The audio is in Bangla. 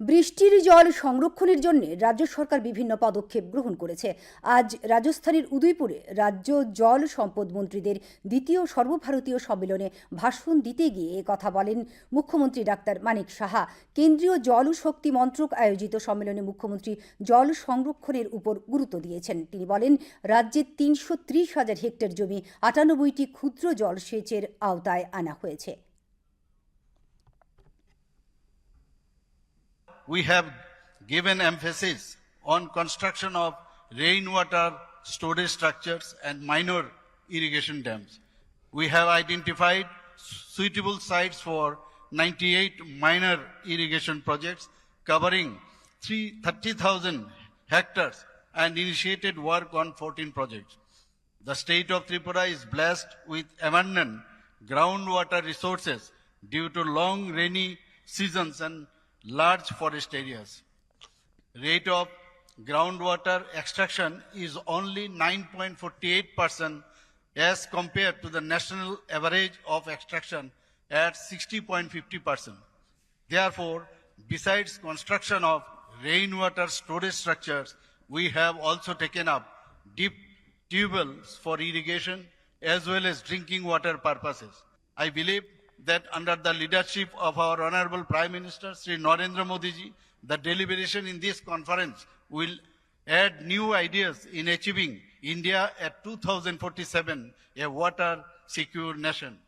বৃষ্টির জল সংরক্ষণের জন্য রাজ্য সরকার বিভিন্ন পদক্ষেপ গ্রহণ করেছে। আজ রাজস্থানের উদয়পুরে রাজ্য জল সম্পদ মন্ত্রীদের দ্বিতীয় সর্বভারতীয় সম্মেলনে ভাষণ দিতে গিয়ে কথা বলেন মুখ্যমন্ত্রী ডাক্তার মানিক সাহা। কেন্দ্রীয় জল শক্তি মন্ত্রক আয়োজিত সম্মেলনে মুখ্যমন্ত্রী জল সংরক্ষণের উপর গুরুত্ব দিয়েছেন। তিনি বলেন রাজ্যের তিনশো হাজার হেক্টর জমি আটানব্বইটি ক্ষুদ্র জলসেচের আওতায় আনা হয়েছে। We have given emphasis on construction of rainwater storage structures and minor irrigation dams. We have identified suitable sites for 98 minor irrigation projects covering three- 30,000 hectares and initiated work on 14 projects. The state of Tripura is blessed with abundant groundwater resources due to long rainy seasons and large forest areas. Rate of groundwater extraction is only 9.48% as compared to the national average of extraction at 60.50%. Therefore, besides construction of rainwater storage structures, we have also taken up deep tubewells for irrigation as well as drinking water purposes. I believe that under the leadership of our Honorable Prime Minister, Sri Narendra Modi the deliberation in this conference will add new ideas in achieving India at 2047 a water secure nation.